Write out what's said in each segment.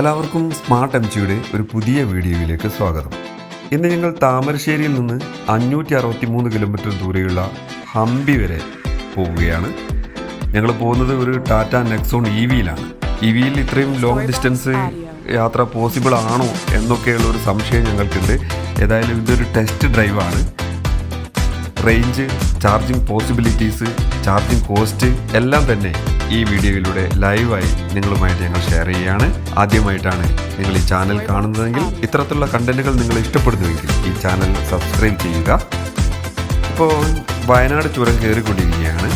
എല്ലാവർക്കും smart M ജിയുടെ ഒരു പുതിയ വീഡിയോയിലേക്ക് സ്വാഗതം. ഇന്ന് ഞങ്ങൾ താമരശ്ശേരിയിൽ നിന്ന് അഞ്ഞൂറ്റി അറുപത്തി മൂന്ന് കിലോമീറ്റർ ദൂരെയുള്ള ഹംപി വരെ പോവുകയാണ്. ഞങ്ങൾ പോകുന്നത് ഒരു ടാറ്റ നെക്സോൺ ഇ വിയിലാണ്. ഇ വിയിൽ ഇത്രയും ലോങ് ഡിസ്റ്റൻസ് യാത്ര പോസിബിൾ ആണോ എന്നൊക്കെയുള്ള ഒരു സംശയം ഞങ്ങൾക്കുണ്ട്. ഏതായാലും ഇതൊരു test ഡ്രൈവാണ്. Range charging possibilities charging cost എല്ലാം തന്നെ ഈ വീഡിയോയിലൂടെ ലൈവായി നിങ്ങളുമായിട്ട് ഞങ്ങൾ ഷെയർ ചെയ്യുകയാണ്. ആദ്യമായിട്ടാണ് നിങ്ങൾ ഈ ചാനൽ കാണുന്നതെങ്കിൽ ഇത്തരത്തിലുള്ള കണ്ടന്റുകൾ നിങ്ങൾ ഇഷ്ടപ്പെടുന്നുവെങ്കിൽ ഈ ചാനൽ സബ്സ്ക്രൈബ് ചെയ്യുക. ഇപ്പോൾ വയനാട് ചുരം കയറിക്കൊണ്ടിരിക്കുകയാണ്.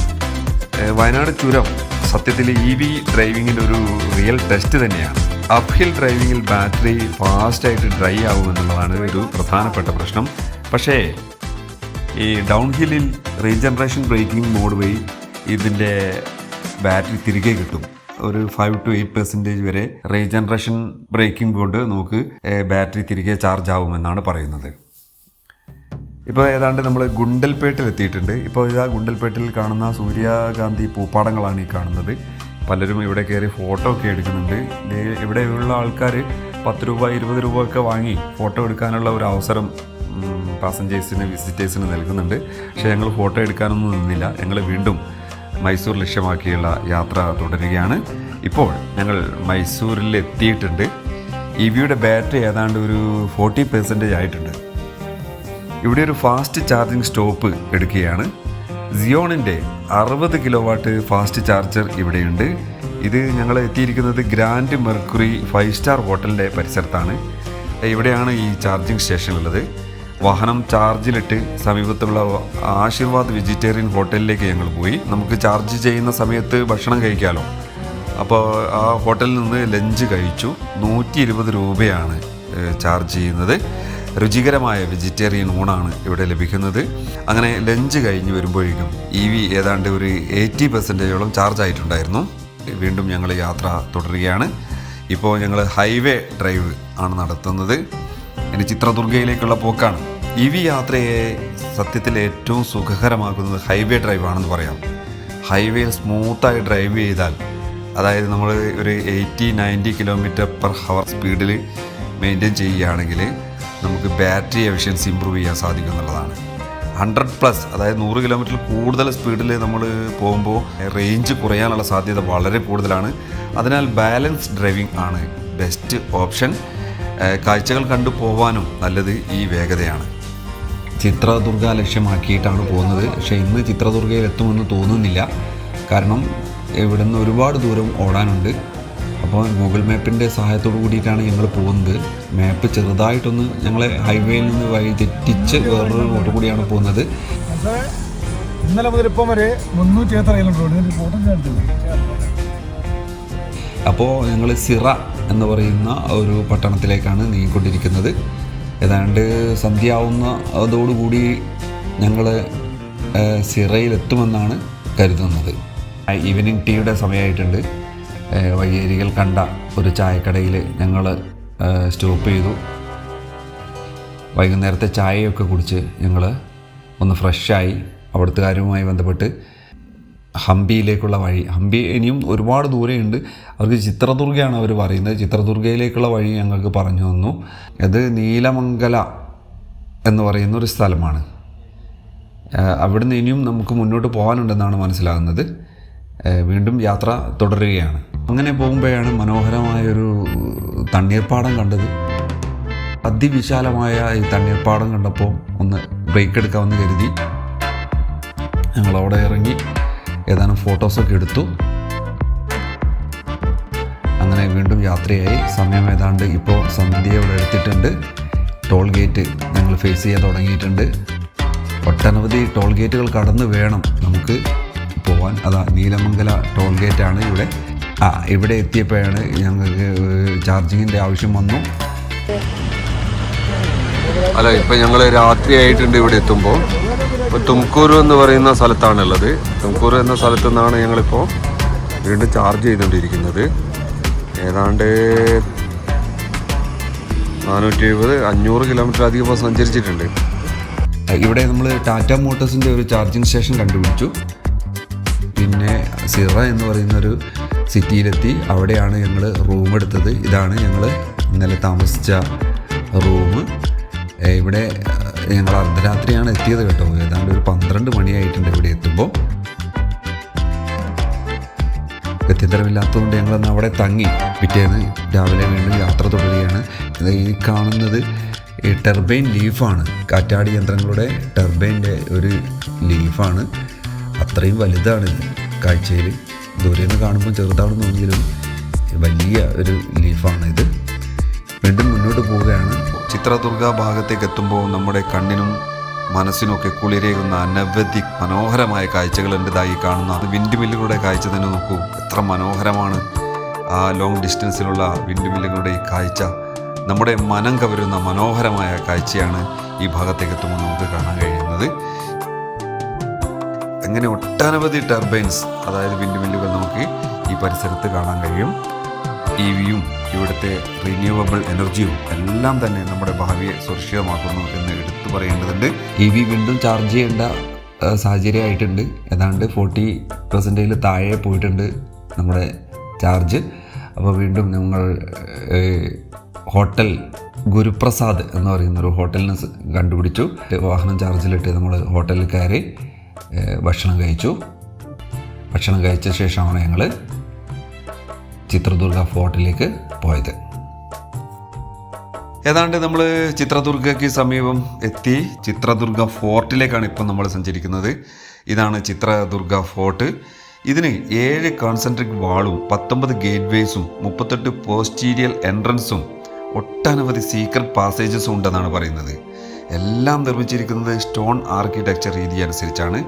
വയനാട് ചുരം സത്യത്തിൽ ഇ വി ഡ്രൈവിങ്ങിന്റെ ഒരു റിയൽ ടെസ്റ്റ് തന്നെയാണ്. അപ്ഹിൽ ഡ്രൈവിങ്ങിൽ ബാറ്ററി ഫാസ്റ്റായിട്ട് ഡ്രൈ ആവുമെന്നുള്ളതാണ് ഒരു പ്രധാനപ്പെട്ട പ്രശ്നം. പക്ഷേ ഈ ഡൗൺ ഹില്ലിൽ റീജനറേഷൻ ബ്രേക്കിംഗ് മോഡ് വഴി ഇതിന്റെ ബാറ്ററി തിരികെ കിട്ടും. ഒരു ഫൈവ് ടു എയ്റ്റ് പെർസെന്റേജ് വരെ റീജനറേഷൻ ബ്രേക്കിംഗ് കൊണ്ട് നമുക്ക് ബാറ്ററി തിരികെ ചാർജ് ആവുമെന്നാണ് പറയുന്നത്. ഇപ്പോൾ ഏതാണ്ട് നമ്മൾ ഗുണ്ടൽപേട്ടിൽ എത്തിയിട്ടുണ്ട്. ഇപ്പോൾ ഇതാ ഗുണ്ടൽപേട്ടിൽ കാണുന്ന സൂര്യകാന്തി പൂപ്പാടങ്ങളാണ് ഈ കാണുന്നത്. പലരും ഇവിടെ കയറി ഫോട്ടോ ഒക്കെ എടുക്കുന്നുണ്ട്. ഇവിടെയുള്ള ആൾക്കാർ പത്ത് രൂപ ഇരുപത് രൂപ ഒക്കെ വാങ്ങി ഫോട്ടോ എടുക്കാനുള്ള ഒരു അവസരം പാസഞ്ചേഴ്സിന് വിസിറ്റേഴ്സിന് നൽകുന്നുണ്ട്. പക്ഷേ ഞങ്ങൾ ഫോട്ടോ എടുക്കാനൊന്നും നിന്നില്ല. ഞങ്ങൾ വീണ്ടും മൈസൂർ ലക്ഷ്യമാക്കിയുള്ള യാത്ര തുടരുകയാണ്. ഇപ്പോൾ ഞങ്ങൾ മൈസൂരിൽ എത്തിയിട്ടുണ്ട് ഇ വിയുടെ ബാറ്ററി ഏതാണ്ട് ഒരു ഫോർട്ടി പെർസെന്റേജ് ആയിട്ടുണ്ട്. ഇവിടെ ഒരു ഫാസ്റ്റ് ചാർജിങ് സ്റ്റോപ്പ് എടുക്കുകയാണ്. സിയോണിന്റെ അറുപത് കിലോ വാട്ട് ഫാസ്റ്റ് ചാർജർ ഇവിടെയുണ്ട്. ഇത് ഞങ്ങൾ എത്തിയിരിക്കുന്നത് ഗ്രാൻഡ് മെർക്കുറി ഫൈവ് സ്റ്റാർ ഹോട്ടലിന്റെ പരിസരത്താണ്. ഇവിടെയാണ് ഈ ചാർജിങ് സ്റ്റേഷൻ ഉള്ളത്. വാഹനം ചാർജിലിട്ട് സമീപത്തുള്ള ആശീർവാദ് വെജിറ്റേറിയൻ ഹോട്ടലിലേക്ക് ഞങ്ങൾ പോയി. നമുക്ക് ചാർജ് ചെയ്യുന്ന സമയത്ത് ഭക്ഷണം കഴിക്കാമല്ലോ അപ്പോൾ ആ ഹോട്ടലിൽ നിന്ന് ലഞ്ച് കഴിച്ചു. നൂറ്റി ഇരുപത് രൂപയാണ് ചാർജ് ചെയ്യുന്നത്. രുചികരമായ വെജിറ്റേറിയൻ ഊണാണ് ഇവിടെ ലഭിക്കുന്നത്. അങ്ങനെ ലഞ്ച് കഴിഞ്ഞ് വരുമ്പോഴേക്കും ഇ വി ഏതാണ്ട് ഒരു എയ്റ്റി പെർസെന്റേജോളം ചാർജ് ആയിട്ടുണ്ടായിരുന്നു. വീണ്ടും ഞങ്ങൾ യാത്ര തുടരുകയാണ്. ഇപ്പോൾ ഞങ്ങൾ ഹൈവേ ഡ്രൈവ് ആണ് നടത്തുന്നത്. ഇനി ചിത്രദുർഗയിലേക്കുള്ള പോക്കാണ്. ഇ വി യാത്രയെ സത്യത്തിൽ ഏറ്റവും സുഖകരമാക്കുന്നത് ഹൈവേ ഡ്രൈവാണെന്ന് പറയാം. ഹൈവേയിൽ സ്മൂത്തായി ഡ്രൈവ് ചെയ്താൽ അതായത് നമ്മൾ ഒരു eighty ninety kilometre per hour സ്പീഡിൽ മെയിന്റെയിൻ ചെയ്യുകയാണെങ്കിൽ നമുക്ക് ബാറ്ററി എഫിഷ്യൻസി ഇമ്പ്രൂവ് ചെയ്യാൻ സാധിക്കും എന്നുള്ളതാണ്. ഹൺഡ്രഡ് പ്ലസ് അതായത് നൂറ് കിലോമീറ്റർ കൂടുതൽ സ്പീഡിൽ നമ്മൾ പോകുമ്പോൾ റേഞ്ച് കുറയാനുള്ള സാധ്യത വളരെ കൂടുതലാണ്. അതിനാൽ ബാലൻസ് ഡ്രൈവിംഗ് ആണ് ബെസ്റ്റ് ഓപ്ഷൻ. കാഴ്ചകൾ കണ്ടു പോവാനും നല്ലത് ഈ വേഗതയാണ്. ചിത്രദുർഗ ലക്ഷ്യമാക്കിയിട്ടാണ് പോകുന്നത്. പക്ഷേ ഇന്ന് ചിത്രദുർഗയിൽ എത്തുമെന്ന് തോന്നുന്നില്ല. കാരണം ഇവിടുന്ന് ഒരുപാട് ദൂരം ഓടാനുണ്ട്. അപ്പോൾ ഗൂഗിൾ മാപ്പിന്റെ സഹായത്തോടു കൂടിയിട്ടാണ് ഞങ്ങൾ പോകുന്നത്. മാപ്പ് ചെറുതായിട്ടൊന്ന് ഞങ്ങളെ ഹൈവേയിൽ നിന്ന് വഴി തെറ്റിച്ച് വേറൊരു റോഡ് കൂടിയാണ് പോകുന്നത്. ഇന്നലെ മുതൽ ഇപ്പം വരെ മുന്നൂറ്റി എത്ര കിലോമീറ്റർ അപ്പോൾ ഞങ്ങൾ സിറ എന്ന് പറയുന്ന ഒരു പട്ടണത്തിലേക്കാണ് നീങ്ങിക്കൊണ്ടിരിക്കുന്നത്. ഏതാണ്ട് സന്ധ്യയാവുന്ന അതോടുകൂടി ഞങ്ങൾ സിറയിലെത്തുമെന്നാണ് കരുതുന്നത്. ഈവനിങ് ടീയുടെ സമയമായിട്ടുണ്ട്. വയ്യേരികൾ കണ്ട ഒരു ചായക്കടയിൽ ഞങ്ങൾ സ്റ്റോപ്പ് ചെയ്തു. വൈകുന്നേരത്തെ ചായയൊക്കെ കുടിച്ച് ഞങ്ങൾ ഒന്ന് ഫ്രഷായി അവിടുത്തെ കാര്യവുമായി ബന്ധപ്പെട്ട് ഹംപിയിലേക്കുള്ള വഴി ഹംപി ഇനിയും ഒരുപാട് ദൂരെയുണ്ട്. അവർക്ക് ചിത്രദുർഗയാണ് അവർ പറയുന്നത്. ചിത്രദുർഗയിലേക്കുള്ള വഴി ഞങ്ങൾക്ക് പറഞ്ഞു തന്നു. അത് നീലമംഗല എന്ന് പറയുന്ന ഒരു സ്ഥലമാണ്. അവിടുന്ന് ഇനിയും നമുക്ക് മുന്നോട്ട് പോകാനുണ്ടെന്നാണ് മനസ്സിലാകുന്നത്. വീണ്ടും യാത്ര തുടരുകയാണ്. അങ്ങനെ പോകുമ്പോഴാണ് മനോഹരമായൊരു തണ്ണീർപ്പാടം കണ്ടത്. അതിവിശാലമായ ഈ തണ്ണീർപ്പാടം കണ്ടപ്പോൾ ഒന്ന് ബ്രേക്ക് എടുക്കാമെന്ന് കരുതി. ഞങ്ങൾ അവിടെ ഇറങ്ങി. ഏതാനും ഫോട്ടോസൊക്കെ എടുത്തു. അങ്ങനെ വീണ്ടും യാത്രയായി. സമയം ഏതാണ്ട് ഇപ്പോൾ സന്ധ്യ ഇവിടെ എടുത്തിട്ടുണ്ട്. ടോൾ ഗേറ്റ് ഞങ്ങൾ ഫേസ് ചെയ്യാൻ തുടങ്ങിയിട്ടുണ്ട്. ഒട്ടനവധി ടോൾ ഗേറ്റുകൾ കടന്ന് വേണം നമുക്ക് പോവാൻ. അതാ നീലമംഗല ടോൾ ഗേറ്റാണ് ഇവിടെ. ആ ഇവിടെ എത്തിയപ്പോഴാണ് ഞങ്ങൾക്ക് ചാർജിങ്ങിന്റെ ആവശ്യം വന്നു. അല്ല ഇപ്പം ഞങ്ങൾ രാത്രിയായിട്ടുണ്ട് ഇവിടെ എത്തുമ്പോൾ ഇപ്പൊ തുംകൂരു എന്ന് പറയുന്ന സ്ഥലത്താണുള്ളത്. തുംകൂരു എന്ന സ്ഥലത്തു നിന്നാണ് ഞങ്ങളിപ്പോൾ വീണ്ടും ചാർജ് ചെയ്തുകൊണ്ടിരിക്കുന്നത്. ഏതാണ്ട് നാനൂറ്റി എഴുപത് അഞ്ഞൂറ് കിലോമീറ്റർ അധികം ഇപ്പോൾ സഞ്ചരിച്ചിട്ടുണ്ട്. ഇവിടെ നമ്മൾ ടാറ്റ മോട്ടോഴ്സിന്റെ ഒരു ചാർജിങ് സ്റ്റേഷൻ കണ്ടുപിടിച്ചു. പിന്നെ സിറ എന്ന് പറയുന്ന ഒരു സിറ്റിയിലെത്തി അവിടെയാണ് ഞങ്ങൾ റൂം എടുത്തത്. ഇതാണ് ഞങ്ങൾ ഇന്നലെ താമസിച്ച റൂം ഇവിടെ ഞങ്ങൾ അർദ്ധരാത്രിയാണ് എത്തിയത് കേട്ടോ. ഏതാണ്ട് ഒരു പന്ത്രണ്ട് മണിയായിട്ടുണ്ട് ഇവിടെ എത്തുമ്പോൾ. ഗത്യന്തരമില്ലാത്തതുകൊണ്ട് ഞങ്ങളന്ന് അവിടെ തങ്ങി. പിറ്റേന്ന് രാവിലെ വീണ്ടും യാത്ര തുടരുകയാണ്. ഈ കാണുന്നത് ടെർബൈൻ ലീഫാണ്. കാറ്റാടി യന്ത്രങ്ങളുടെ ടെർബൈന്റെ ഒരു ലീഫാണ്. അത്രയും വലുതാണ് ഇത്. കാഴ്ചയിൽ ദൂരെ നിന്ന് കാണുമ്പോൾ തോന്നിയാലും വലിയ ഒരു ലീഫാണ് ഇത് വീണ്ടും മുന്നോട്ട് പോവുകയാണ്. ചിത്രദുർഗ ഭാഗത്തേക്ക് എത്തുമ്പോൾ നമ്മുടെ കണ്ണിനും മനസ്സിനൊക്കെ കുളിരേകുന്ന അനവധി മനോഹരമായ കാഴ്ചകൾ എന്റെതായി കാണുന്ന വിൻഡ് മില്ലുകളുടെ കാഴ്ച തന്നെ നോക്കൂ. എത്ര മനോഹരമാണ് ആ ലോങ് ഡിസ്റ്റൻസിലുള്ള വിൻഡ് മില്ലുകളുടെ ഈ കാഴ്ച. നമ്മുടെ മനം കവരുന്ന മനോഹരമായ കാഴ്ചയാണ് ഈ ഭാഗത്തേക്ക് എത്തുമ്പോൾ നമുക്ക് കാണാൻ കഴിയുന്നത്. അങ്ങനെ ഒട്ടനവധി ടർബൈൻസ് അതായത് വിൻഡ് മില്ലുകൾ നമുക്ക് ഈ പരിസരത്ത് കാണാൻ കഴിയും. ഇ വിയും ഇവിടുത്തെ റിന്യൂവബിൾ എനർജിയും എല്ലാം തന്നെ നമ്മുടെ ഭാവിയെ സുരക്ഷിതമാക്കുന്നു എന്ന് എടുത്തു പറയേണ്ടതുണ്ട്. ഇ വി വീണ്ടും ചാർജ് ചെയ്യേണ്ട സാഹചര്യമായിട്ടുണ്ട്. ഏതാണ്ട് ഫോർട്ടി പെർസെന്റേജിൽ താഴെ പോയിട്ടുണ്ട് നമ്മുടെ ചാർജ് അപ്പോൾ വീണ്ടും ഞങ്ങൾ ഹോട്ടൽ ഗുരുപ്രസാദ് എന്ന് പറയുന്ന ഒരു ഹോട്ടലിന് കണ്ടുപിടിച്ചു. വാഹനം ചാർജിലിട്ട് നമ്മൾ ഹോട്ടലിൽ കയറി ഭക്ഷണം കഴിച്ചു. ഭക്ഷണം കഴിച്ച ശേഷമാണ് ഞങ്ങൾ ചിത്രദുർഗ ഫോർട്ടിലേക്ക് പോയത്. ഏതാണ്ട് നമ്മൾ ചിത്രദുർഗയ്ക്ക് സമീപം എത്തി. ചിത്രദുർഗ ഫോർട്ടിലേക്കാണ് ഇപ്പം നമ്മൾ സഞ്ചരിക്കുന്നത്. ഇതാണ് ചിത്രദുർഗ ഫോർട്ട്. ഇതിന് ഏഴ് കോൺസെൻട്രിക് വാളും പത്തൊമ്പത് ഗേറ്റ്വേസും മുപ്പത്തെട്ട് പോസ്റ്റീരിയൽ എൻട്രൻസും ഒട്ടനവധി സീക്രട്ട് പാസേജസും ഉണ്ടെന്നാണ് പറയുന്നത്. എല്ലാം നിർമ്മിച്ചിരിക്കുന്നത് സ്റ്റോൺ ആർക്കിടെക്ചർ രീതി അനുസരിച്ചാണ്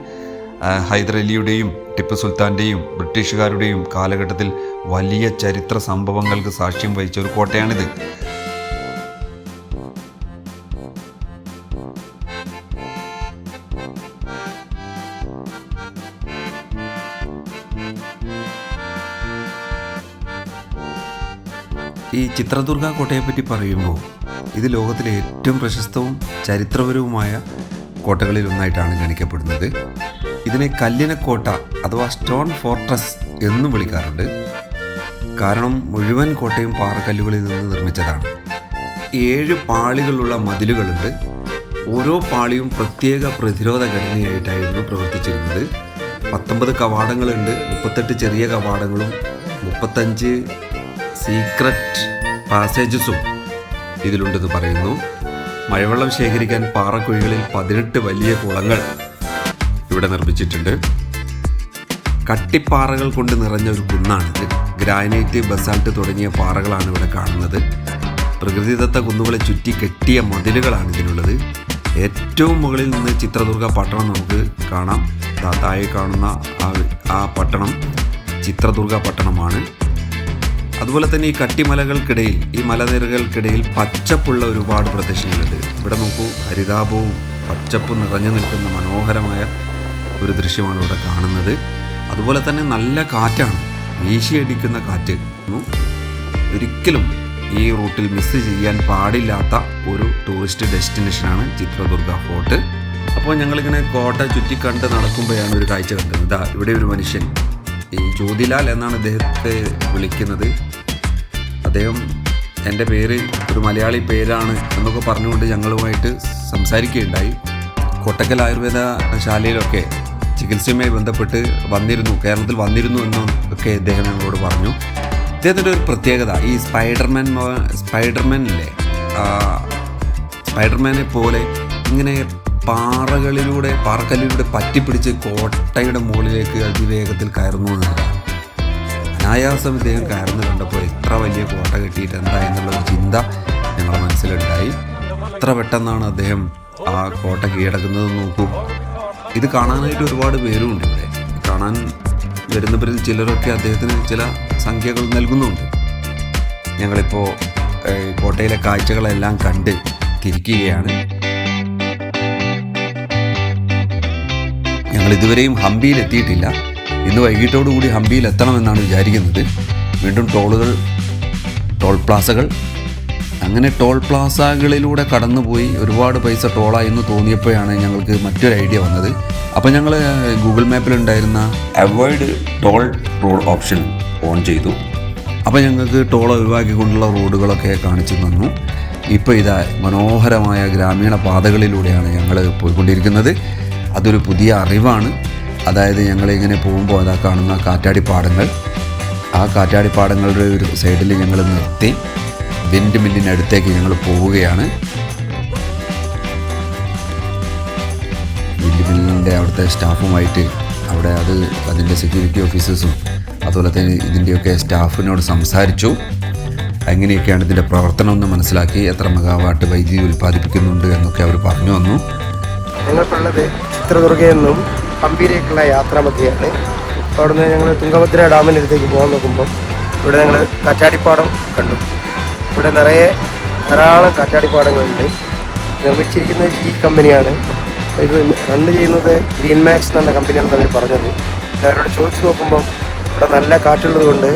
ഹൈദരലിയുടെയും ടിപ്പു സുൽത്താന്റെയും ബ്രിട്ടീഷുകാരുടെയും കാലഘട്ടത്തിൽ വലിയ ചരിത്ര സംഭവങ്ങൾക്ക് സാക്ഷ്യം വഹിച്ച ഒരു കോട്ടയാണിത്. ഈ ചിത്രദുർഗ കോട്ടയെപ്പറ്റി പറയുമ്പോൾ ഇത് ലോകത്തിലെ ഏറ്റവും പ്രശസ്തവും ചരിത്രപരവുമായ കോട്ടകളിൽ ഒന്നായിട്ടാണ് ഗണിക്കപ്പെടുന്നത്. ഇതിനെ കല്ലിനക്കോട്ട അഥവാ സ്റ്റോൺ ഫോർട്രസ് എന്നും വിളിക്കാറുണ്ട്. കാരണം മുഴുവൻ കോട്ടയും പാറക്കല്ലുകളിൽ നിന്ന് നിർമ്മിച്ചതാണ്. ഏഴ് പാളികളുള്ള മതിലുകളുണ്ട്. ഓരോ പാളിയും പ്രത്യേക പ്രതിരോധ ഘടനയായിട്ടായിരുന്നു പ്രവർത്തിച്ചിരുന്നത്. പത്തൊമ്പത് കവാടങ്ങളുണ്ട് മുപ്പത്തെട്ട് ചെറിയ കവാടങ്ങളും മുപ്പത്തഞ്ച് സീക്രട്ട് പാസേജസും ഇതിലുണ്ടെന്ന് പറയുന്നു. മഴവെള്ളം ശേഖരിക്കാൻ പാറക്കുഴികളിൽ പതിനെട്ട് വലിയ കുളങ്ങൾ ഇവിടെ നിർമ്മിച്ചിട്ടുണ്ട്. കട്ടിപ്പാറകൾ കൊണ്ട് നിറഞ്ഞ ഒരു കുന്നാണിത്. ഗ്രാനൈറ്റ് ബസാൾട്ട് തുടങ്ങിയ പാറകളാണ് ഇവിടെ കാണുന്നത്. പ്രകൃതിദത്ത കുന്നുകളെ ചുറ്റി കെട്ടിയ മതിലുകളാണ് ഇതിനുള്ളത് ഏറ്റവും മുകളിൽ നിന്ന് ചിത്രദുർഗ പട്ടണം നമുക്ക് കാണാം. താത്തായി കാണുന്ന ആ ആ പട്ടണം ചിത്രദുർഗ പട്ടണമാണ്. അതുപോലെ തന്നെ ഈ കട്ടിമലകൾക്കിടയിൽ ഈ മലനിരകൾക്കിടയിൽ പച്ചപ്പുള്ള ഒരുപാട് പ്രദേശങ്ങളുണ്ട്. ഇവിടെ നോക്കൂ ഹരിതാപവും പച്ചപ്പും നിറഞ്ഞു നിൽക്കുന്ന മനോഹരമായ ഒരു ദൃശ്യമാണ് ഇവിടെ കാണുന്നത്. അതുപോലെ തന്നെ നല്ല കാറ്റാണ്. വീശിയടിക്കുന്ന കാറ്റ്. ഒരിക്കലും ഈ റൂട്ടിൽ മിസ് ചെയ്യാൻ പാടില്ലാത്ത ഒരു ടൂറിസ്റ്റ് ഡെസ്റ്റിനേഷനാണ് ചിത്രദുർഗ ഫോർട്ട് അപ്പോൾ ഞങ്ങളിങ്ങനെ കോട്ട ചുറ്റി ചുറ്റിക്കണ്ട് നടക്കുമ്പോഴാണ് ഒരു കാഴ്ച കണ്ടത്. ഇതാ ഇവിടെ ഒരു മനുഷ്യൻ. ഈ ജ്യോതിലാൽ എന്നാണ് അദ്ദേഹത്തെ വിളിക്കുന്നത്. അദ്ദേഹം എന്റെ പേര് ഒരു മലയാളി പേരാണ് എന്നൊക്കെ പറഞ്ഞുകൊണ്ട് ഞങ്ങളുമായിട്ട് സംസാരിക്കുകയുണ്ടായി. കൊട്ടക്കൽ ആയുർവേദ ശാലയിലൊക്കെ ചികിത്സയുമായി ബന്ധപ്പെട്ട് വന്നിരുന്നു കേരളത്തിൽ വന്നിരുന്നു എന്നും ഒക്കെ ഇദ്ദേഹം ഞങ്ങളോട് പറഞ്ഞു. ഇദ്ദേഹത്തിന്റെ ഒരു പ്രത്യേകത ഈ സ്പൈഡർമാൻ സ്പൈഡർമാനില്ലേ സ്പൈഡർമാനെ പോലെ ഇങ്ങനെ പാറകളിലൂടെ പാറക്കല്ലിലൂടെ പറ്റിപ്പിടിച്ച് കോട്ടയുടെ മുകളിലേക്ക് അതിവേഗത്തിൽ കയറുന്നു എന്നതാണ് അനായാസം ഇദ്ദേഹം കയറുന്നു കണ്ടപ്പോൾ എത്ര വലിയ കോട്ട കെട്ടിയിട്ട് എന്താ എന്നുള്ളൊരു ചിന്ത ഞങ്ങളുടെ മനസ്സിലുണ്ടായി. എത്ര പെട്ടെന്നാണ് അദ്ദേഹം ആ കോട്ട കീഴടക്കുന്നത് നോക്കൂ. ഇത് കാണാനായിട്ട് ഒരുപാട് പേരുമുണ്ട് ഇവിടെ. കാണാൻ വരുന്നവരിൽ ചിലരൊക്കെ അദ്ദേഹത്തിന് ചില സംഖ്യകൾ നൽകുന്നുണ്ട്. ഞങ്ങളിപ്പോൾ കോട്ടയിലെ കാഴ്ചകളെല്ലാം കണ്ട് തിരിക്കുകയാണ്. ഞങ്ങൾ ഇതുവരെയും ഹംപിയിൽ എത്തിയിട്ടില്ല. ഇന്ന് വൈകിട്ടോടുകൂടി ഹംപിയിൽ എത്തണമെന്നാണ് വിചാരിക്കുന്നത്. വീണ്ടും ടോളുകൾ ടോൾ പ്ലാസകൾ അങ്ങനെ ടോൾ പ്ലാസകളിലൂടെ കടന്നുപോയി ഒരുപാട് പൈസ ടോളായി എന്ന് തോന്നിയപ്പോഴാണ് ഞങ്ങൾക്ക് മറ്റൊരു ഐഡിയ വന്നത്. അപ്പോൾ ഞങ്ങൾ Google മാപ്പിലുണ്ടായിരുന്ന avoid toll road option on ചെയ്തു. അപ്പോൾ ഞങ്ങൾക്ക് ടോൾ ഒഴിവാക്കിക്കൊണ്ടുള്ള റോഡുകളൊക്കെ കാണിച്ചു തന്നു. ഇപ്പോൾ ഇതാ മനോഹരമായ ഗ്രാമീണ പാതകളിലൂടെയാണ് ഞങ്ങൾ പോയിക്കൊണ്ടിരിക്കുന്നത്. അതൊരു പുതിയ അറിവാണ്. അതായത് ഞങ്ങളിങ്ങനെ പോകുമ്പോൾ അതാ കാണുന്ന കാറ്റാടി പാടങ്ങൾ ആ കാറ്റാടി പാടങ്ങളുടെ ഒരു സൈഡിൽ ഞങ്ങൾ നിർത്തി. വിൻഡ് മില്ലിനടുത്തേക്ക് ഞങ്ങൾ പോവുകയാണ്. വിൻഡ് മില്ലിന്റെ അവിടുത്തെ സ്റ്റാഫുമായിട്ട് അവിടെ അത് അതിന്റെ സെക്യൂരിറ്റി ഓഫീസേഴ്സും അതുപോലെ തന്നെ ഇതിന്റെയൊക്കെ സ്റ്റാഫിനോട് സംസാരിച്ചു. എങ്ങനെയൊക്കെയാണ് ഇതിന്റെ പ്രവർത്തനം എന്ന് മനസ്സിലാക്കി എത്ര മെഗാവാട്ട് വൈദ്യുതി ഉൽപ്പാദിപ്പിക്കുന്നുണ്ട് എന്നൊക്കെ അവർ പറഞ്ഞു വന്നു. ഞങ്ങൾക്കുള്ളത് ചിത്രദുർഗയെന്നും നിന്നും ഹംപിയിലേക്കുള്ള യാത്രാമധ്യയാണ് അവിടുന്ന് ഞങ്ങൾ തുങ്കഭദ്ര ഡാമിനടുത്തേക്ക് പോകാൻ നോക്കുമ്പോൾ ഇവിടെ ഞങ്ങൾ കാറ്റാടിപ്പാടം കണ്ടു. ഇവിടെ നിറയെ ധാരാളം കാറ്റാടിപ്പാടങ്ങളുണ്ട്. നിർമ്മിച്ചിരിക്കുന്നത് ഈ കമ്പനിയാണ്. ഇത് റൺ ചെയ്യുന്നത് ഗ്രീൻ മാക്സ് എന്ന കമ്പനിയാണെന്ന് അവർ പറഞ്ഞത്. അവരോട് ചോദിച്ചു നോക്കുമ്പോൾ ഇവിടെ നല്ല കാറ്റുള്ളത് കൊണ്ട്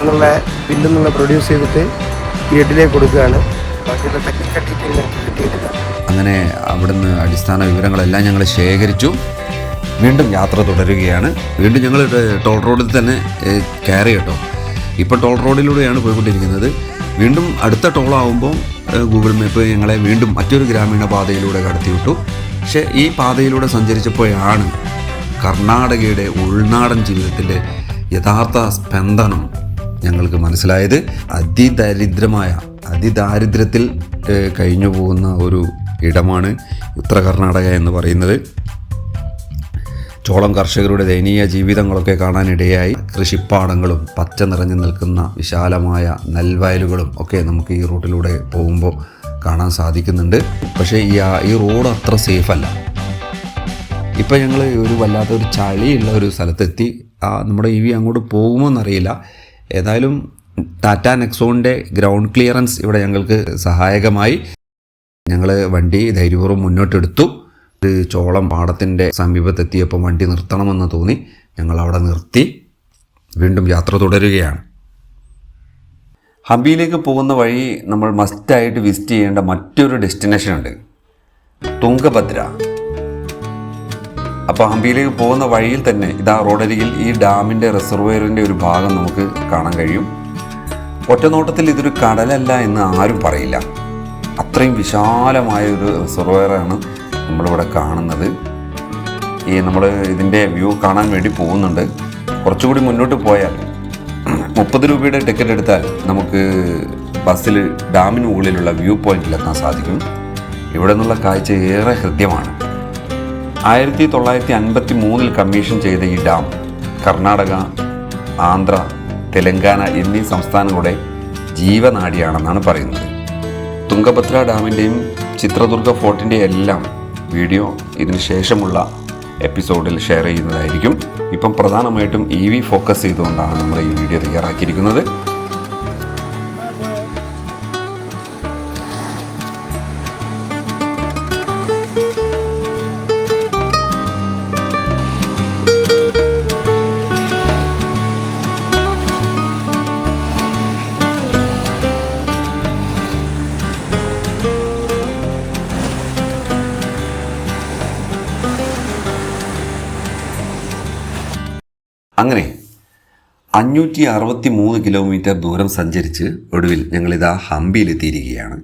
എന്നുള്ള ബില്ലിൽ നിന്ന് പ്രൊഡ്യൂസ് ചെയ്തിട്ട് ഗ്രിഡിലേക്ക് കൊടുക്കുകയാണ്. ബാക്കിയുള്ള ടെക്നിക്കൽ ഡീറ്റെയിൽ കിട്ടിയിട്ടില്ല. അങ്ങനെ അവിടുന്ന് അടിസ്ഥാന വിവരങ്ങളെല്ലാം ഞങ്ങൾ ശേഖരിച്ചു. വീണ്ടും യാത്ര തുടരുകയാണ്. വീണ്ടും ഞങ്ങൾ ടോൾ റോഡിൽ തന്നെ കയറി കേട്ടോ. ഇപ്പോൾ ടോൾ റോഡിലൂടെയാണ് പോയിക്കൊണ്ടിരിക്കുന്നത്. വീണ്ടും അടുത്ത ടോളാവുമ്പോൾ ഗൂഗിൾ മാപ്പ് ഞങ്ങളെ വീണ്ടും മറ്റൊരു ഗ്രാമീണ പാതയിലൂടെ കടത്തിവിട്ടു. പക്ഷേ ഈ പാതയിലൂടെ സഞ്ചരിച്ചപ്പോഴാണ് കർണാടകയുടെ ഉൾനാടൻ ജീവിതത്തിന്റെ യഥാർത്ഥ സ്പന്ദനം ഞങ്ങൾക്ക് മനസ്സിലായത്. അതിദരിദ്രമായ അതിദാരിദ്ര്യത്തിൽ കഴിഞ്ഞു പോകുന്ന ഒരു ഇടമാണ് ഉത്തര കർണാടക എന്ന് പറയുന്നത്. ചോളം കർഷകരുടെ ദയനീയ ജീവിതങ്ങളൊക്കെ കാണാനിടയായി. കൃഷിപ്പാടങ്ങളും പച്ച നിറഞ്ഞു നിൽക്കുന്ന വിശാലമായ നെൽവയലുകളും ഒക്കെ നമുക്ക് ഈ റൂട്ടിലൂടെ പോകുമ്പോൾ കാണാൻ സാധിക്കുന്നുണ്ട്. പക്ഷേ ഈ ഈ റോഡ് അത്ര സേഫ് അല്ല ഇപ്പം ഞങ്ങൾ ഒരു വല്ലാത്തൊരു ചളിയുള്ള ഒരു സ്ഥലത്തെത്തി. ആ നമ്മുടെ ഇ വി അങ്ങോട്ട് പോകുമോ എന്നറിയില്ല ഏതായാലും ടാറ്റ നെക്സോണിന്റെ ഗ്രൗണ്ട് ക്ലിയറൻസ് ഇവിടെ ഞങ്ങൾക്ക് സഹായകമായി. ഞങ്ങൾ വണ്ടി ധൈര്യപൂർവം മുന്നോട്ടെടുത്തു. ഒരു ചോളം പാടത്തിന്റെ സമീപത്തെത്തിയപ്പോൾ വണ്ടി നിർത്തണമെന്ന് തോന്നി. ഞങ്ങൾ അവിടെ നിർത്തി. വീണ്ടും യാത്ര തുടരുകയാണ്. ഹംപിയിലേക്ക് പോകുന്ന വഴി നമ്മൾ മസ്റ്റായിട്ട് വിസിറ്റ് ചെയ്യേണ്ട മറ്റൊരു ഡെസ്റ്റിനേഷൻ ഉണ്ട്. തുങ്കഭദ്ര. അപ്പോൾ ഹംപിയിലേക്ക് പോകുന്ന വഴിയിൽ തന്നെ ഇതാ റോഡരികിൽ ഈ ഡാമിന്റെ റിസർവയറിന്റെ ഒരു ഭാഗം നമുക്ക് കാണാൻ കഴിയും. ഒറ്റനോട്ടത്തിൽ ഇതൊരു കടലല്ല എന്ന് ആരും പറയില്ല. അത്രയും വിശാലമായ ഒരു റിസർവയറാണ് നമ്മളിവിടെ കാണുന്നത്. ഈ നമ്മൾ ഇതിന്റെ വ്യൂ കാണാൻ വേണ്ടി പോകുന്നുണ്ട്. കുറച്ചുകൂടി മുന്നോട്ട് പോയാൽ മുപ്പത് രൂപയുടെ ടിക്കറ്റ് എടുത്താൽ നമുക്ക് ബസ്സിൽ ഡാമിന് മുകളിലുള്ള വ്യൂ പോയിന്റിലെത്താൻ സാധിക്കും. ഇവിടെ നിന്നുള്ള കാഴ്ച ഏറെ ഹൃദ്യമാണ് ആയിരത്തി തൊള്ളായിരത്തി അൻപത്തി മൂന്നിൽ കമ്മീഷൻ ചെയ്ത ഈ ഡാം കർണാടക ആന്ധ്ര തെലങ്കാന എന്നീ സംസ്ഥാനങ്ങളുടെ ജീവനാഡിയാണെന്നാണ് പറയുന്നത്. തുങ്കഭദ്ര ഡാമിന്റെയും ചിത്രദുർഗ ഫോർട്ടിന്റെയും എല്ലാം വീഡിയോ ഇതിന് ശേഷമുള്ള എപ്പിസോഡിൽ ഷെയർ ചെയ്യുന്നതായിരിക്കും. ഇപ്പം പ്രധാനമായിട്ടും ഇ വി ഫോക്കസ് ചെയ്തുകൊണ്ടാണ് നമ്മൾ ഈ വീഡിയോ തയ്യാറാക്കിയിരിക്കുന്നത്. അഞ്ഞൂറ്റി അറുപത്തി മൂന്ന് കിലോമീറ്റർ ദൂരം സഞ്ചരിച്ച് ഒടുവിൽ ഞങ്ങളിതാ ഹംപിയിലെത്തിയിരിക്കുകയാണ്.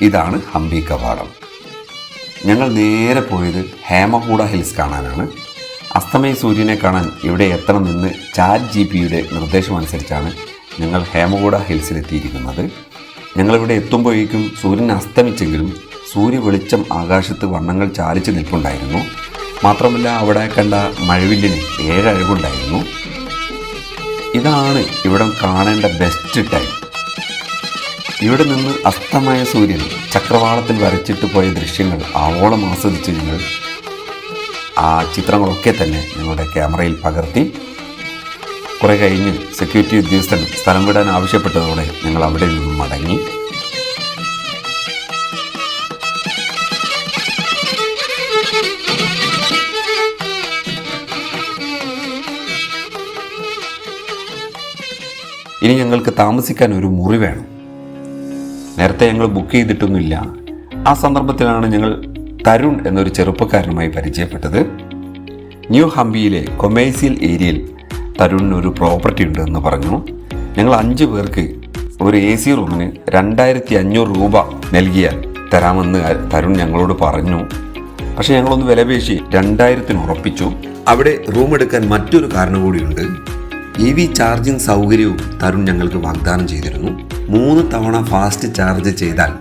ഇതാണ് ഹംപി കവാടം. ഞങ്ങൾ നേരെ പോയത് ഹേമകൂട ഹിൽസ് കാണാനാണ്. അസ്തമയ സൂര്യനെ കാണാൻ ഇവിടെ എത്തണമെന്ന് ചാറ്റ് ജി പിയുടെ നിർദ്ദേശമനുസരിച്ചാണ് ഞങ്ങൾ ഹേമകൂട ഹിൽസിലെത്തിയിരിക്കുന്നത്. ഞങ്ങളിവിടെ എത്തുമ്പോഴേക്കും സൂര്യൻ അസ്തമിച്ചെങ്കിലും സൂര്യ വെളിച്ചം ആകാശത്ത് വണ്ണങ്ങൾ ചാലിച്ച് നിൽപ്പുണ്ടായിരുന്നു. മാത്രമല്ല അവിടെ കണ്ട മഴവില്ലിന് ഏഴ് ഇതാണ് ഇവിടം കാണേണ്ട ബെസ്റ്റ് ടൈം ഇവിടെ നിന്ന് അസ്തമായ സൂര്യൻ ചക്രവാളത്തിൽ വരച്ചിട്ട് പോയ ദൃശ്യങ്ങൾ ആവോളം ആസ്വദിച്ച് നിങ്ങൾ ആ ചിത്രങ്ങളൊക്കെ തന്നെ നിങ്ങളുടെ ക്യാമറയിൽ പകർത്തി. കുറേ കഴിഞ്ഞ് സെക്യൂരിറ്റി ഉദ്യോഗസ്ഥൻ സ്ഥലം വിടാൻ ആവശ്യപ്പെട്ടതോടെ ഞങ്ങൾ അവിടെ നിന്നും മടങ്ങി. ഇനി ഞങ്ങൾക്ക് താമസിക്കാൻ ഒരു മുറി വേണം. നേരത്തെ ഞങ്ങൾ ബുക്ക് ചെയ്തിട്ടൊന്നുമില്ല. ആ സന്ദർഭത്തിലാണ് ഞങ്ങൾ തരുൺ എന്നൊരു ചെറുപ്പക്കാരനുമായി പരിചയപ്പെട്ടത്. ന്യൂ ഹംപിയിലെ കൊമേഴ്സ്യൽ ഏരിയയിൽ തരുണിന് ഒരു പ്രോപ്പർട്ടി ഉണ്ട് എന്ന് പറഞ്ഞു. ഞങ്ങൾ അഞ്ച് പേർക്ക് ഒരു എ സി റൂമിന് രണ്ടായിരത്തി അഞ്ഞൂറ് രൂപ നൽകിയാൽ തരാമെന്ന് തരുൺ ഞങ്ങളോട് പറഞ്ഞു. പക്ഷെ ഞങ്ങളൊന്ന് വിലപേശി രണ്ടായിരത്തിന് ഉറപ്പിച്ചു. അവിടെ റൂം എടുക്കാൻ മറ്റൊരു കാരണം കൂടിയുണ്ട്. ഇ വി ചാർജിംഗ് സൗകര്യവും തരുൺ ഞങ്ങൾക്ക് വാഗ്ദാനം ചെയ്തിരുന്നു. മൂന്ന് തവണ ഫാസ്റ്റ് ചാർജ് ചെയ്താൽ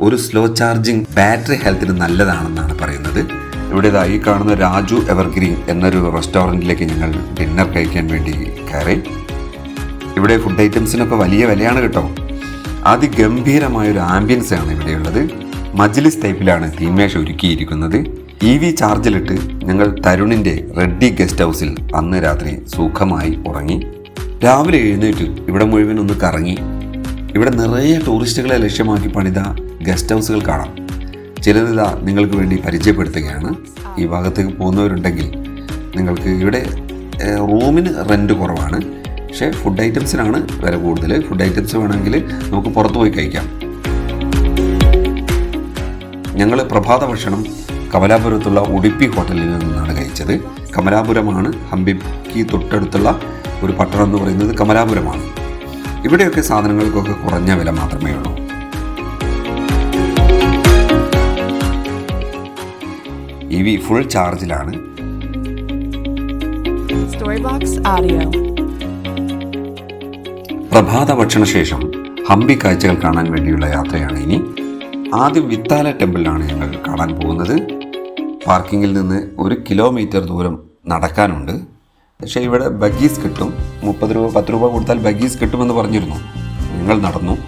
ഒരു സ്ലോ ചാർജിംഗ് ബാറ്ററി ഹെൽത്തിന് നല്ലതാണെന്നാണ് പറയുന്നത്. ഇവിടെ ഈ കാണുന്ന രാജു എവർഗ്രീൻ എന്നൊരു റെസ്റ്റോറന്റിലേക്ക് ഞങ്ങൾ ഡിന്നർ കഴിക്കാൻ വേണ്ടി കയറി. ഇവിടെ ഫുഡ് ഐറ്റംസിനൊക്കെ വലിയ വിലയാണ് കേട്ടോ. അതിഗംഭീരമായ ഒരു ആംബിയൻസ് ആണ് ഇവിടെയുള്ളത്. മജ്ലിസ് ടൈപ്പിലാണ് തീന്മേശ ഒരുക്കിയിരിക്കുന്നത്. ഇ വി ചാർജിലിട്ട് ഞങ്ങൾ തരുണിന്റെ റെഡ്ഡി ഗസ്റ്റ് ഹൗസിൽ അന്ന് രാത്രി സുഖമായി ഉറങ്ങി. രാവിലെ എഴുന്നേറ്റ് ഇവിടെ മുഴുവൻ ഒന്ന് കറങ്ങി. ഇവിടെ നിറയെ ടൂറിസ്റ്റുകളെ ലക്ഷ്യമാക്കി പണിത ഗസ്റ്റ് ഹൗസുകൾ കാണാം. ചിലത് നിങ്ങൾക്ക് വേണ്ടി പരിചയപ്പെടുത്തുകയാണ്. ഈ ഭാഗത്തേക്ക് പോകുന്നവരുണ്ടെങ്കിൽ നിങ്ങൾക്ക് ഇവിടെ റൂമിന് റെന്റ് കുറവാണ്. പക്ഷേ ഫുഡ് ഐറ്റംസിനാണ് വില കൂടുതൽ. ഫുഡ് ഐറ്റംസ് വേണമെങ്കിൽ നമുക്ക് പുറത്തു പോയി കഴിക്കാം. ഞങ്ങൾ പ്രഭാത ഭക്ഷണം കമലാപുരത്തുള്ള ഉടുപ്പി ഹോട്ടലിൽ നിന്നാണ് കഴിച്ചത്. കമലാപുരമാണ് ഹംപിക്ക് തൊട്ടടുത്തുള്ള ഒരു പട്ടണം എന്ന് പറയുന്നത് കമലാപുരമാണ്. ഇവിടെയൊക്കെ സാധനങ്ങൾക്കൊക്കെ കുറഞ്ഞ വില മാത്രമേ ഉള്ളൂ. ഇ വി ഫുൾ ചാർജിലാണ്. പ്രഭാത ഭക്ഷണശേഷം ഹംപി കാഴ്ചകൾ കാണാൻ വേണ്ടിയുള്ള യാത്രയാണ് ഇനി. ആദ്യം വിത്താല ടെമ്പിളിലാണ് ഞങ്ങൾ കാണാൻ പോകുന്നത്. പാർക്കിങ്ങിൽ നിന്ന് ഒരു കിലോമീറ്റർ ദൂരം നടക്കാനുണ്ട്. പക്ഷേ ഇവിടെ ബഗ്ഗീസ് കിട്ടും. മുപ്പത് രൂപ പത്ത് രൂപ കൊടുത്താൽ ബഗീസ് കിട്ടുമെന്ന് പറഞ്ഞിരുന്നു. നിങ്ങൾ നടന്നു.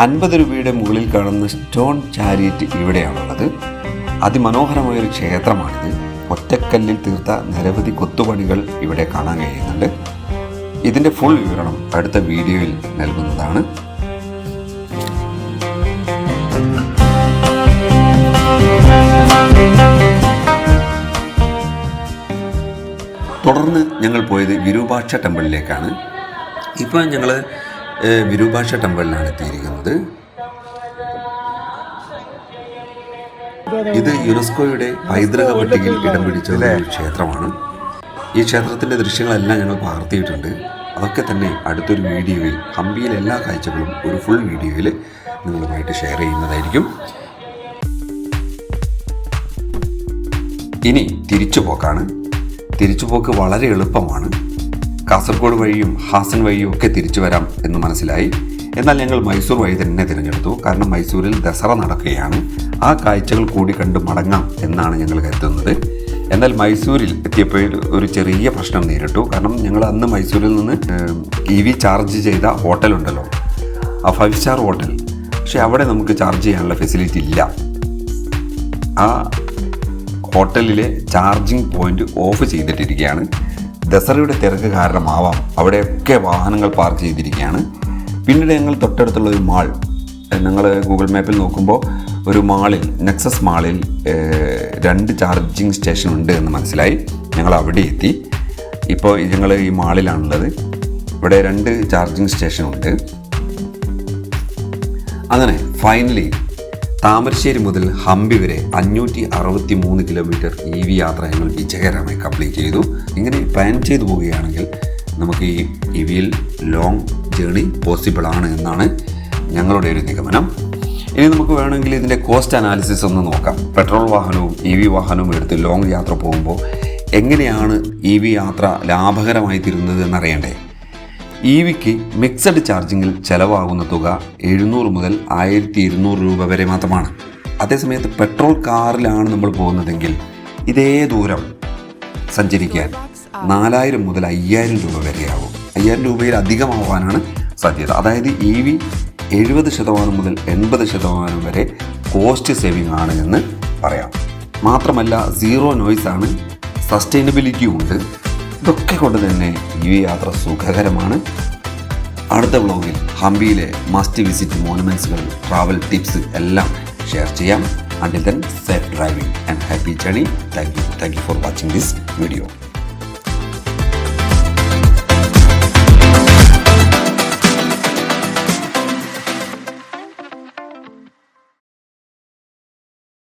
അൻപത് രൂപയുടെ മുകളിൽ കാണുന്ന സ്റ്റോൺ ചാരിയറ്റ് ഇവിടെയാണുള്ളത്. അതിമനോഹരമായൊരു ക്ഷേത്രമാണിത്. ഒറ്റക്കല്ലിൽ തീർത്ത നിരവധി കൊത്തുപണികൾ ഇവിടെ കാണാൻ കഴിയുന്നുണ്ട്. ഇതിന്റെ ഫുൾ വിവരണം അടുത്ത വീഡിയോയിൽ നൽകുന്നതാണ്. തുടർന്ന് ഞങ്ങൾ പോയത് വിരൂപാക്ഷ ടെമ്പിളിലേക്കാണ്. ഇപ്പോൾ ഞങ്ങൾ വിരൂപാക്ഷ ടെമ്പിളിലാണ് എത്തിയിരിക്കുന്നത്. ഇത് യുനെസ്കോയുടെ പൈതൃക പട്ടികയിൽ ഇടം പിടിച്ച ഒരു ക്ഷേത്രമാണ്. ഈ ക്ഷേത്രത്തിന്റെ ദൃശ്യങ്ങളെല്ലാം ഞങ്ങൾ പകർത്തിയിട്ടുണ്ട്. അതൊക്കെ തന്നെ അടുത്തൊരു വീഡിയോയിൽ ഹംപിയിലെ എല്ലാ കാഴ്ചകളും ഒരു ഫുൾ വീഡിയോയിൽ നിങ്ങളുമായിട്ട് ഷെയർ ചെയ്യുന്നതായിരിക്കും. ഇനി തിരിച്ചുപോക്കാണ് തിരിച്ചുപോക്ക് വളരെ എളുപ്പമാണ്. കാസർഗോഡ് വഴിയും ഹാസൻ വഴിയും ഒക്കെ തിരിച്ചു വരാം എന്ന് മനസ്സിലായി. എന്നാൽ ഞങ്ങൾ മൈസൂർ വഴി തന്നെ തിരഞ്ഞെടുത്തു. കാരണം മൈസൂരിൽ ദസറ നടക്കുകയാണ്. ആ കാഴ്ചകൾ കൂടി കണ്ട് മടങ്ങാം എന്നാണ് ഞങ്ങൾ കരുതുന്നത്. എന്നാൽ മൈസൂരിൽ എത്തിയപ്പോൾ ഒരു ചെറിയ പ്രശ്നം നേരിട്ടു. കാരണം ഞങ്ങൾ അന്ന് മൈസൂരിൽ നിന്ന് ഇ വി ചാർജ് ചെയ്ത ഹോട്ടലുണ്ടല്ലോ ആ ഫൈവ് സ്റ്റാർ ഹോട്ടൽ. പക്ഷേ അവിടെ നമുക്ക് ചാർജ് ചെയ്യാനുള്ള ഫെസിലിറ്റി ഇല്ല. ആ ഹോട്ടലിലെ ചാർജിംഗ് പോയിന്റ് ഓഫ് ചെയ്തിട്ടിരിക്കുകയാണ്. ദസറയുടെ തിരക്ക് കാരണമാവാം അവിടെയൊക്കെ വാഹനങ്ങൾ പാർക്ക് ചെയ്തിരിക്കുകയാണ്. പിന്നീട് ഞങ്ങൾ തൊട്ടടുത്തുള്ള ഒരു മാൾ ഞങ്ങൾ ഗൂഗിൾ മാപ്പിൽ നോക്കുമ്പോൾ ഒരു മാളിൽ നെക്സസ് മാളിൽ രണ്ട് ചാർജിങ് സ്റ്റേഷൻ ഉണ്ട് എന്ന് മനസ്സിലായി. ഞങ്ങൾ അവിടെ എത്തി. ഇപ്പോൾ ഞങ്ങൾ ഈ മാളിലാണുള്ളത്. ഇവിടെ രണ്ട് ചാർജിങ് സ്റ്റേഷൻ ഉണ്ട്. അങ്ങനെ ഫൈനലി താമരശ്ശേരി മുതൽ ഹംപി വരെ അഞ്ഞൂറ്റി അറുപത്തി മൂന്ന് കിലോമീറ്റർ ഇ വി യാത്ര ഞങ്ങൾ വിജയകരമായി കംപ്ലീറ്റ് ചെയ്തു. ഇങ്ങനെ പ്ലാൻ ചെയ്തു പോവുകയാണെങ്കിൽ നമുക്ക് ഈ ഇ വിയിൽ ലോങ് ജേണി പോസിബിൾ ആണ് എന്നാണ് ഞങ്ങളുടെ ഒരു നിഗമനം. ഇനി നമുക്ക് വേണമെങ്കിൽ ഇതിന്റെ കോസ്റ്റ് അനാലിസിസ് ഒന്ന് നോക്കാം. പെട്രോൾ വാഹനവും ഇ വി വാഹനവും എടുത്ത് ലോങ് യാത്ര പോകുമ്പോൾ എങ്ങനെയാണ് ഇ വി യാത്ര ലാഭകരമായി തീരുന്നത് എന്നറിയണ്ടേ? ഇ വിക്ക് മിക്സഡ് ചാർജിങ്ങിൽ ചെലവാകുന്ന തുക എഴുന്നൂറ് മുതൽ ആയിരത്തി ഇരുന്നൂറ് രൂപ വരെ മാത്രമാണ്. അതേസമയത്ത് പെട്രോൾ കാറിലാണ് നമ്മൾ പോകുന്നതെങ്കിൽ ഇതേ ദൂരം സഞ്ചരിക്കാൻ നാലായിരം മുതൽ അയ്യായിരം രൂപ വരെയാവും. അയ്യായിരം രൂപയിൽ അധികമാവാനാണ് സാധ്യത. അതായത് ഇ വി എഴുപത് ശതമാനം മുതൽ എൺപത് ശതമാനം വരെ കോസ്റ്റ് സേവിംഗ് ആണ് എന്ന് പറയാം. മാത്രമല്ല സീറോ നോയ്സ് ആണ് സസ്റ്റൈനബിലിറ്റിയും ഉണ്ട് ഇതൊക്കെ കൊണ്ട് തന്നെ ഈ യാത്ര സുഖകരമാണ്. അടുത്ത വ്ളോഗിൽ ഹംപിയിലെ മസ്റ്റ് വിസിറ്റ് മോണുമെന്റ്സുകൾ ട്രാവൽ ടിപ്സ് എല്ലാം ഷെയർ ചെയ്യാം. Until then safe driving and happy journey thank you thank you for watching this video